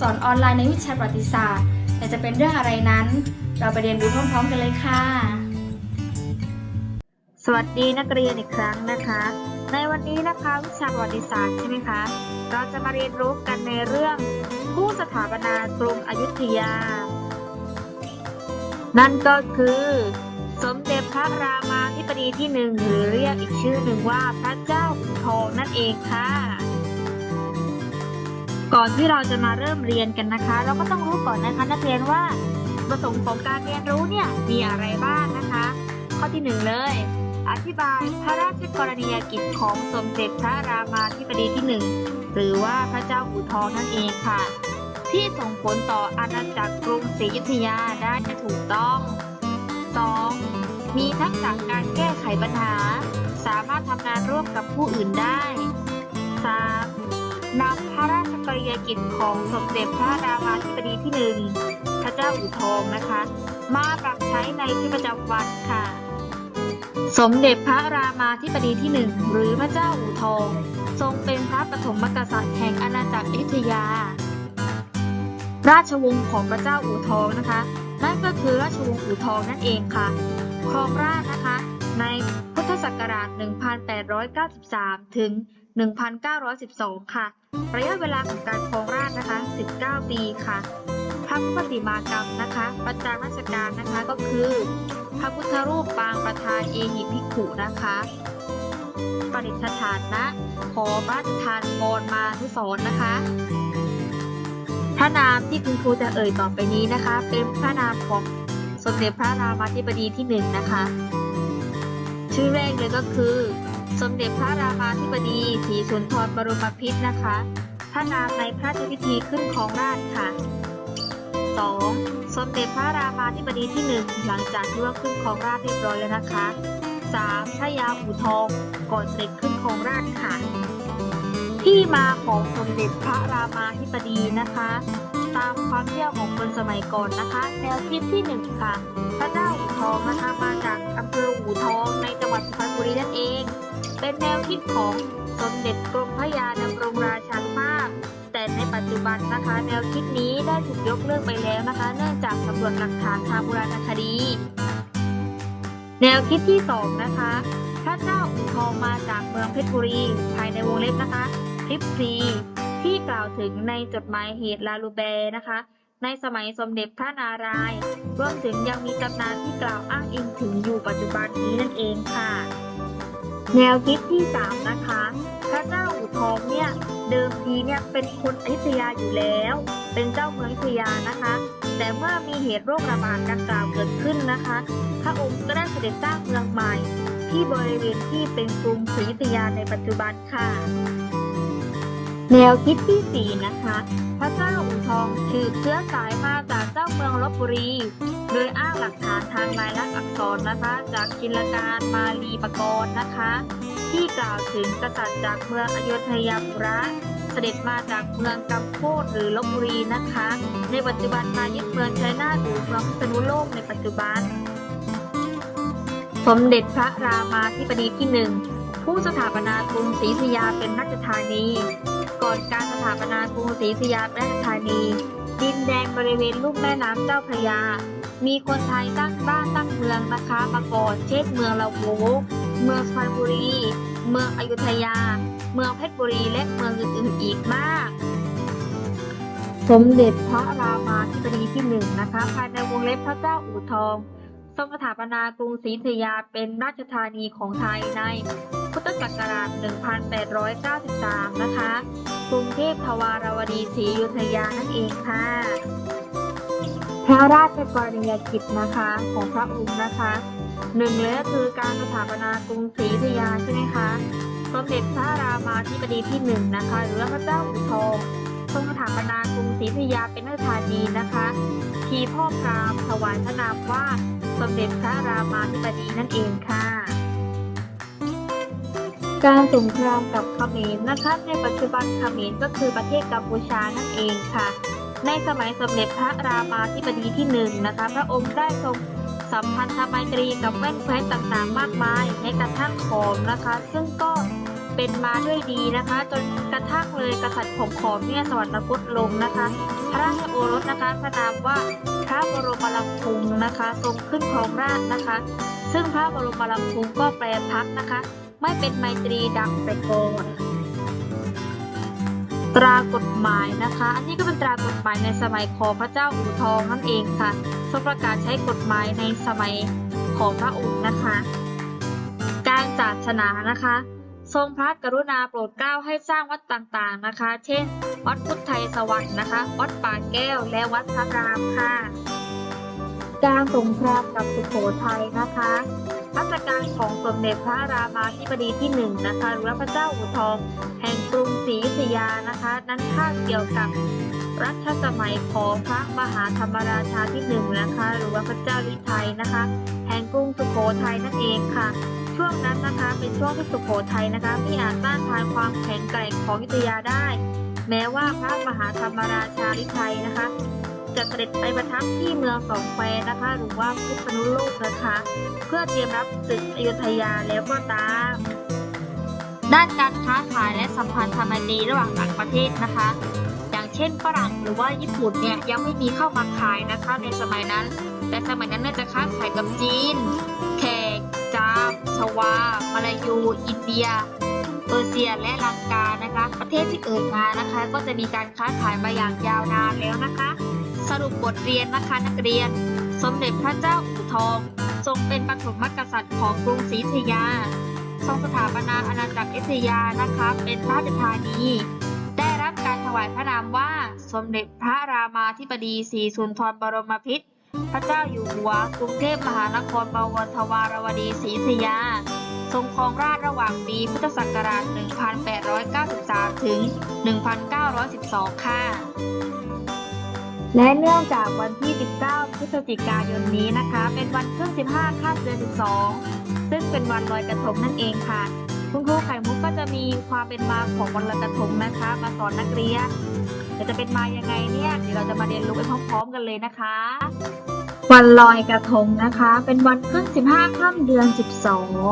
สอนออนไลน์ในวิชาประวัติศาสตร์ แต่จะเป็นเรื่องอะไรนั้น เราไปเรียนรู้พร้อมๆกันเลยค่ะ สวัสดีนักเรียนอีกครั้งนะคะ ในวันนี้นะคะวิชาประวัติศาสตร์ใช่ไหมคะเราจะมาเรียนรู้กันในเรื่องผู้สถาปนากรุงอยุธยา นั่นก็คือ สมเด็จพระรามาธิบดีที่หนึ่งหรือเรียกอีกชื่อหนึ่งว่าพระเจ้าอู่ทองนั่นเองค่ะ ก่อนที่เราจะมาเริ่มเรียนกันนะคะ เราก็ต้องรู้ก่อนนะคะนักเรียนว่าประสงค์ของการเรียนรู้เนี่ยมีอะไรบ้างนะคะ ข้อที่หนึ่งเลย อธิบายพระราชกรณียกิจของสมเด็จพระรามาธิบดีที่หนึ่งหรือว่าพระเจ้าอู่ทองนั่นเองค่ะ ที่ส่งผลต่ออาณาจักรกรุงศรีอยุธยาได้ถูกต้อง 2. มีทักษะการแก้ไขปัญหา สามารถทำงานร่วมกับผู้อื่นได้ 3. นำ กิจของสมเด็จพระรามาธิบดีที่หนึ่งพระเจ้าอู่ทองนะคะ มาปรับใช้ในชีวิตประจำวันค่ะ สมเด็จพระรามาธิบดีที่หนึ่งหรือพระเจ้าอู่ทอง ทรงเป็นพระปฐมกษัตริย์แห่งอาณาจักรอยุธยา ราชวงศ์ของพระเจ้าอู่ทองนะคะ นั่นก็คือราชวงศ์อู่ทองนั่นเองค่ะ ครองราชนะคะในพุทธศักราช 1893 ถึง 1912 ค่ะ ระยะเวลาของการครองราชนะคะ 19 ปีค่ะ พระปฏิมากรรมนะคะ ประจำราชการนะคะก็คือ พระพุทธรูปปางประธานเอหิภิกขุนะคะประดิษฐานณหอพระราชทานกรมานุสรณ์นะคะ พระนามที่คุณครูจะเอ่ยต่อไปนี้นะคะ เป็นพระนามของสมเด็จพระรามาธิบดีที่หนึ่งนะคะ ชื่อแรกเลยก็คือ สมเด็จพระรามาธิบดีศรีสุนทรบรมพิตรนะคะพระนามในพระราชพิธีขึ้นของราชค่ะ 2. สมเด็จพระรามาธิบดีที่หนึ่งหลังจากที่ว่าขึ้นของราชเรียบร้อยแล้วนะคะ 3. พระยาอู่ทองก่อนเสด็จขึ้นของราชค่ะ ที่มาของสมเด็จพระรามาธิบดีนะคะ ตามความเชื่อของคนสมัยก่อนนะคะ แนวคิดที่หนึ่งค่ะ พระเจ้าอู่ทองนะคะมาจากอำเภออู่ทองในจังหวัดสุพรรณบุรีนั่นเอง เป็นแนวคิดของสมเด็จกรมพระยาดำรงราชานุภาพ แต่ในปัจจุบันนะคะ แนวคิดนี้ได้ถูกยกเลิกไปแล้วนะคะ เนื่องจากสำรวจหลักฐานทางโบราณคดี แนวคิดที่สองนะคะพระเจ้าอู่ทองมาจากเมืองเพชรบุรี ภายในวงเล็บนะคะคลิปซีที่กล่าวถึงในจดหมายเหตุลาลูเบนะคะ ในสมัยสมเด็จพระนารายณ์รวมถึงยังมีตำนานที่กล่าวอ้างอิงถึงอยู่ปัจจุบันนี้นั่นเองค่ะ แนวคิดที่3นะคะ พระเจ้าอู่ทองเนี่ยเดิมทีเนี่ยเป็นคนอยุธยาอยู่แล้ว เป็นเจ้าเมืองอยุธยานะคะ แต่เมื่อมีเหตุโรคระบาดดังกล่าวเกิดขึ้นนะคะ พระองค์ก็ได้เสด็จสร้างเมืองใหม่ ที่บริเวณที่เป็นกรุงศรีอยุธยาในปัจจุบันค่ะ แนวคิดที่ 4 นะคะ พระเจ้าอู่ทองถือเชื้อสายมาจากเจ้าเมืองลบบุรี โดยอ้างหลักฐานทางลายลักษณ์อักษรนะคะ จากจินลการมาลีปกรณ์นะคะ ที่กล่าวถึงกษัตริย์จากเมืองอโยธยาปุระเสด็จมาจากเมืองกำโพดหรือลบบุรีนะคะ ในปัจจุบันมายึดเมืองชัยนาทหรือเมืองพิษณุโลกในปัจจุบัน สมเด็จพระรามาธิบดีที่หนึ่งผู้สถาปนากรุงศรีธยาเป็นราชธานี ก่อนการสถาปนากรุงศรีอยุธยาเป็นราชธานี ดินแดนบริเวณลุ่มแม่น้ำเจ้าพระยา มีคนไทยตั้งบ้านตั้งเมืองนะคะมาก่อนเช่นเมืองละโวเมืองสุพรรณบุรี เมืองอยุธยา เมืองเพชรบุรีและเมืองอื่นๆอีกมาก สมเด็จพระรามาธิบดีที่หนึ่งนะคะภายในวงเล็บพระเจ้าอู่ทองทรงสถาปนากรุงศรีอยุธยาเป็นราชธานีของไทยในพุทธศักราช 1893 นะคะ กรุงเทพทวารวดีศรีอยุธยานั่นเองค่ะ พระราชกรณียกิจนะคะของพระองค์นะคะหนึ่งเลยก็คือการสถาปนากรุงศรีอยุธยาใช่ไหมคะสมเด็จพระรามาธิบดีที่หนึ่งนะคะหรือพระเจ้าอู่ทองทรงสถาปนากรุงศรีอยุธยาเป็นราชธานีนะคะทีพ่อพรามถวายพระนามว่าสมเด็จพระรามาธิบดีนั่นเองค่ะ การสงครามกับเขมรนะคะในปัจจุบันเขมรก็คือประเทศกัมพูชานั่นเองค่ะ ในสมัยสมเด็จพระรามาธิบดีที่หนึ่งนะคะ พระองค์ได้ทรงสัมพันธไมตรีกับแว่นแคว้นต่างๆ มากมายในกระทั่งขอมนะคะ ซึ่งก็เป็นมาด้วยดีนะคะ จนกระทั่งเลยกษัตริย์ของขอมเนี่ยสวรรคตลงนะคะ พระราชโอรสนะคะพระนามว่าพระบรมลังคุงนะคะทรงขึ้นครองราชนะคะ ซึ่งพระบรมลังคุงก็แปรพักนะคะ ไม่เป็นไมตรีดังแต่ก่อนตรากฎหมายนะคะ อันนี้ก็เป็นตรากฎหมายในสมัยของพระเจ้าอู่ทองนั่นเองค่ะทรงประกาศใช้กฎหมายในสมัยของพระองค์นะคะ การศาสนานะคะ ทรงพระกรุณาโปรดเกล้าให้สร้างวัดต่างๆนะคะ เช่น วัดพุทธไทยสวรรค์นะคะ วัดป่าแก้วและวัดพระรามค่ะ การสงครามกับสุโขทัยนะคะรัชกาลของสมเด็จพระรามาธิบดีที่หนึ่งนะคะหรือว่าพระเจ้าอู่ทอง แห่งกรุงศรีอยุธยานะคะ นั้นคาดเกี่ยวกับรัชสมัยของพระมหาธรรมราชาที่หนึ่งนะคะ หรือว่าพระเจ้าลิไทยนะคะ แห่งกรุงสุโขทัยนั่นเองค่ะ ช่วงนั้นนะคะเป็นช่วงที่สุโขทัยนะคะไม่อาจต้านทานความแข็งแกร่งของยุธยาได้ แม้ว่าพระมหาธรรมราชาลิไทยนะคะ จะเสด็จไปประทับที่เมืองสองแควนะคะ หรือว่าพิษณุโลกนะคะ เพื่อเตรียมรับศึกอยุธยาแล้วก็ตาม ด้านการค้าขายและสัมพันธไมตรีระหว่างต่างประเทศนะคะ อย่างเช่นฝรั่งหรือว่าญี่ปุ่นเนี่ยยังไม่มีเข้ามาขายนะคะในสมัยนั้น แต่สมัยนั้นเนี่ยจะค้าขายกับจีน แขกจามชวามาลายู อินเดียเปอร์เซียและลังกานะคะ ประเทศที่เอ่ยมานะคะ ก็จะมีการค้าขายมาอย่างยาวนานแล้วนะคะ สรุปบทเรียนนะคะนักเรียน สมเด็จพระเจ้าอู่ทอง ทรงเป็นปฐมกษัตริย์ของกรุงศรีอยุธยา ทรงสถาปนาอาณาจักรอยุธยานะคะ เป็นราชธานี ได้รับการถวายพระนามว่าสมเด็จพระรามาธิบดีศรีสุนทรบรมพิตรพระเจ้าอยู่หัวกรุงเทพมหานครบวรทวารวดีศรีอยุธยา ทรงครองราชระหว่างปีพุทธศักราช 1893 ถึง 1912 ค่ะ และเนื่องจากวันที่ 19 พฤศจิกายนนี้นะคะ เป็นวันขึ้น 15ข้ามเดือน 12 ซึ่งเป็นวันลอยกระทงนั่นเองค่ะ คุณครูไข่มุกก็จะมีความเป็นมาของวันลอยกระทงนะคะ มาสอนนักเรียนแต่จะเป็นมายังไงเนี่ยเดี๋ยวเราจะมาเรียนรู้ไปพร้อมๆกันเลยนะคะ วันลอยกระทงนะคะ เป็นวันขึ้น 15ค่ำเดือน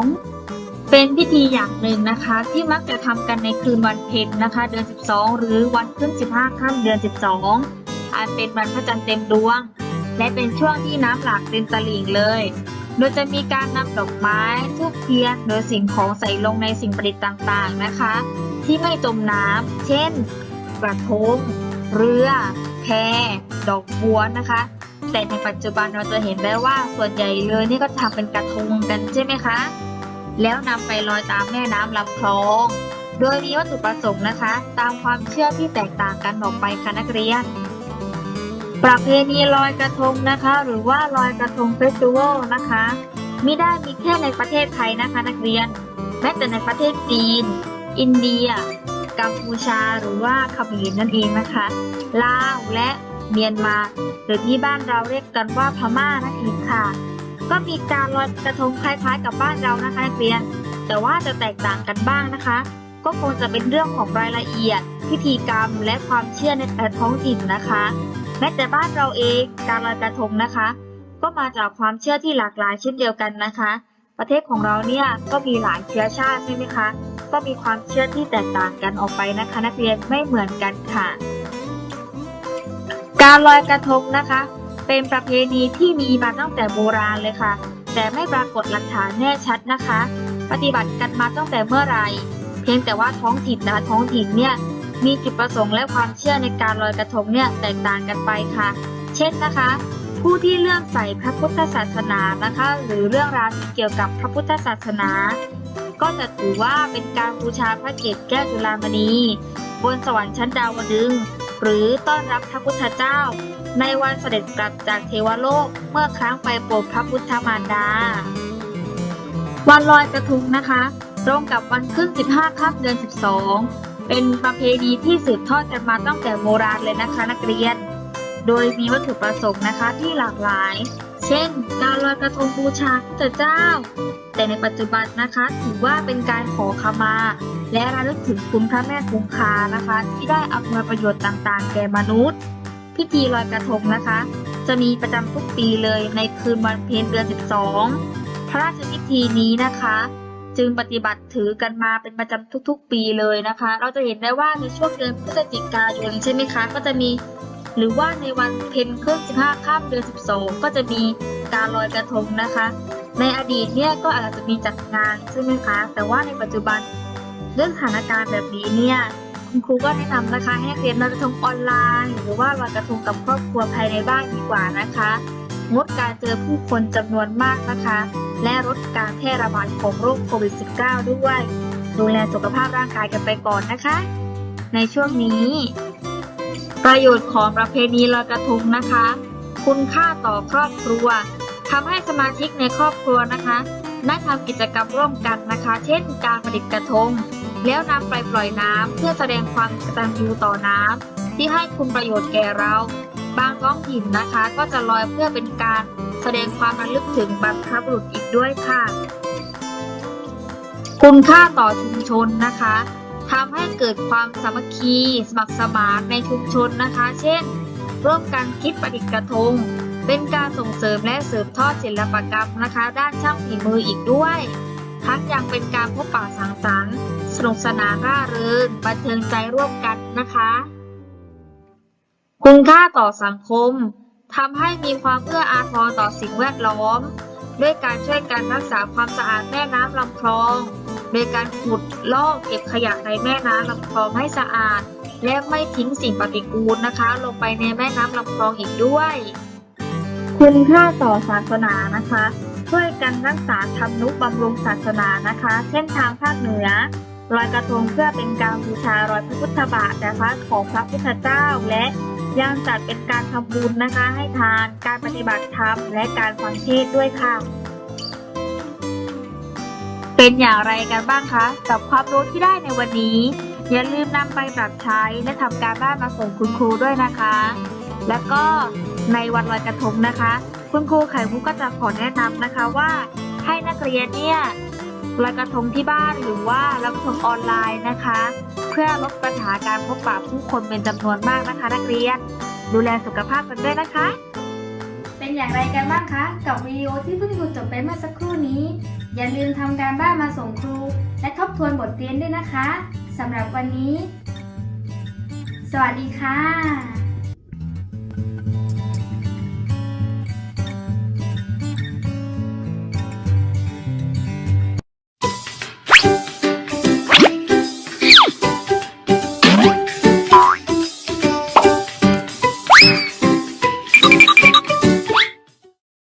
12 เป็นพิธีอย่างหนึ่งนะคะ ที่มักจะทำกันในคืนวันเพ็ญนะคะ เดือน 12 หรือวันขึ้น 15ค่ำเดือน 12 อันเป็นวันพระจันทร์เต็มดวง และเป็นช่วงที่น้ำหลากเต็มตลิ่งเลย โดยจะมีการนำดอกไม้ทูบเทียนโดยสิ่งของใส่ลงในสิ่งประดิษฐ์ต่างๆนะคะ ที่ไม่จมน้ำเช่น กระทง เรือ แพ ดอกบัวนะคะ แต่ในปัจจุบันเราจะเห็นได้ว่าส่วนใหญ่เลยนี่ก็ทำเป็นกระทงกันใช่ไหมคะ แล้วนำไปลอยตามแม่น้ำลำคลองโดยมีวัตถุประสงค์นะคะ ตามความเชื่อที่แตกต่างกันออกไปค่ะนักเรียน ประเพณีลอยกระทงนะคะ หรือว่าลอยกระทงเฟสติวัลนะคะมิได้มีแค่ในประเทศไทยนะคะนักเรียน แม้แต่ในประเทศจีน อินเดีย กัมพูชาหรือว่าเขมรนั่นเองนะคะลาวและเมียนมา หรือที่บ้านเราเรียกกันว่าพม่านั่นเองค่ะ ก็มีการลอยกระทงคล้ายๆ กับบ้านเรานะคะนักเรียน แต่ว่าจะแตกต่างกันบ้างนะคะ ก็คงจะเป็นเรื่องของรายละเอียด พิธีกรรมและความเชื่อในแต่ละท้องถิ่นนะคะ แม้แต่บ้านเราเองการลอยกระทงนะคะ ก็มาจากความเชื่อที่หลากหลายเช่นเดียวกันนะคะ ประเทศของเราเนี่ยก็มีหลายเชื้อชาติใช่ไหมคะ ก็มีความเชื่อที่แตกต่างกันออกไปนะคะ นักเรียนไม่เหมือนกันค่ะ การลอยกระทงนะคะ เป็นประเพณีที่มีมาตั้งแต่โบราณเลยค่ะ แต่ไม่ปรากฏหลักฐานแน่ชัดนะคะ ปฏิบัติกันมาตั้งแต่เมื่อไหร่เพียงแต่ว่าท้องถิ่นนะคะท้องถิ่นเนี่ย มีจุดประสงค์และความเชื่อในการลอยกระทงเนี่ยแตกต่างกันไปค่ะ เช่นนะคะ ผู้ที่เลื่อมใสพระพุทธศาสนานะคะ หรือเรื่องราวที่เกี่ยวกับพระพุทธศาสนา ก็จะถือว่าเป็นการบูชาพระเกศแก้วจุฬามณีบนสวรรค์ชั้นดาวดึงส์หรือต้อนรับพระพุทธเจ้า ในวันเสด็จกลับจากเทวโลกเมื่อครั้งไปโปรดพระพุทธมารดา วันลอยกระทงนะคะ ตรงกับวันขึ้น 15ค่ำเดือน 12 เป็นประเพณีที่สืบทอดกันมาตั้งแต่โบราณเลยนะคะนักเรียน โดยมีวัตถุประสงค์นะคะที่หลากหลาย เช่น การลอยกระทงบูชาพระเจ้า แต่ในปัจจุบันนะคะถือว่าเป็นการขอขมา และระลึกถึงคุณพระแม่คงคานะคะ ที่ได้อำนวยประโยชน์ต่างๆ แก่มนุษย์ พิธีลอยกระทงนะคะ จะมีประจำทุกปีเลยในคืนวันเพ็ญเดือน 12 พระราชพิธีนี้นะคะ จึงปฏิบัติถือกันมาเป็นประจำทุกๆ ปีเลยนะคะ เราจะเห็นได้ว่าในช่วงเดือนพฤศจิกายนใช่ไหมคะ ก็จะมี หรือว่าในวันเพ็ญขึ้น15ข้ามเดือน 12 ก็จะมีการลอยกระทงนะคะ ในอดีตเนี่ยก็อาจจะมีจัดงานใช่ไหมคะ แต่ว่าในปัจจุบันเรื่องสถานการณ์แบบนี้เนี่ยคุณครูก็แนะนำนะคะให้นักเรียนลอยกระทงออนไลน์ หรือว่าลอยกระทงกับครอบครัวภายในบ้านดีกว่านะคะ งดการเจอผู้คนจำนวนมากนะคะ และลดการแพร่ระบาดของโรคโควิด -19 ด้วย ดูแลสุขภาพร่างกายกันไปก่อนนะคะ ในช่วงนี้ ประโยชน์ของประเพณีลอยกระทงนะคะ คุณค่าต่อครอบครัวทำให้สมาชิกในครอบครัวนะคะได้ทำกิจกรรมร่วมกันนะคะ เช่น การประดิษฐ์กระทง แล้วนำไปปล่อยน้ำเพื่อแสดงความกตัญญูต่อน้ำที่ให้คุณประโยชน์แก่เรา บางท้องถิ่นนะคะ ก็จะลอยเพื่อเป็นการ แสดงความระลึกถึงบรรพบุรุษอีกด้วยค่ะ คุณค่าต่อชุมชนนะคะทำให้เกิดความสามัคคี สมัครสมานในชุมชนนะคะ เช่น ร่วมกันคิดประดิษฐ์กระทง เป็นการส่งเสริมและสืบทอดศิลปกรรมนะคะ ด้านช่างฝีมืออีกด้วยทั้งยังเป็นการพบปะสังสรรค์สนุกสนานร่าเริงบันเทิงใจร่วมกันนะคะ คุณค่าต่อสังคม ทำให้มีความเอื้ออาทรต่อสิ่งแวดล้อม ด้วยการช่วยกันรักษาความสะอาดแม่น้ำลำคลอง โดยการขุดลอกเก็บขยะในแม่น้ำลำคลองให้สะอาด และไม่ทิ้งสิ่งปฏิกูลนะคะ ลงไปในแม่น้ำลำคลองอีกด้วย คุณค่าต่อศาสนานะคะ ช่วยกันรักษาทำนุบำรุงศาสนานะคะ เช่นทางภาคเหนือลอยกระทงเพื่อเป็นการบูชารอยพระพุทธบาทนะคะของพระพุทธเจ้าและ ยังจัดเป็นการทำบุญนะคะ ให้ทานการปฏิบัติธรรมและการฟังเทศด้วยค่ะ เป็นอย่างไรกันบ้างคะกับความรู้ที่ได้ในวันนี้ อย่าลืมนำไปปรับใช้และทำการบ้านมาส่งคุณครูด้วยนะคะ แล้วก็ในวันลอยกระทงนะคะ คุณครูไข่มุกก็จะขอแนะนำนะคะว่า ให้นักเรียนเนี่ยลอยกระทงที่บ้านหรือว่าลอยกระทงออนไลน์นะคะ เพื่อลดปัญหาการพบปะผู้คนเป็นจำนวนมากนะคะ นักเรียน ดูแลสุขภาพกันด้วยนะคะ เป็นอย่างไรกันบ้างคะ กับวิดีโอที่เพิ่งดูจบไปเมื่อสักครู่นี้ อย่าลืมทำการบ้านมาส่งครู และทบทวนบทเรียนด้วยนะคะสำหรับวันนี้ สวัสดีค่ะ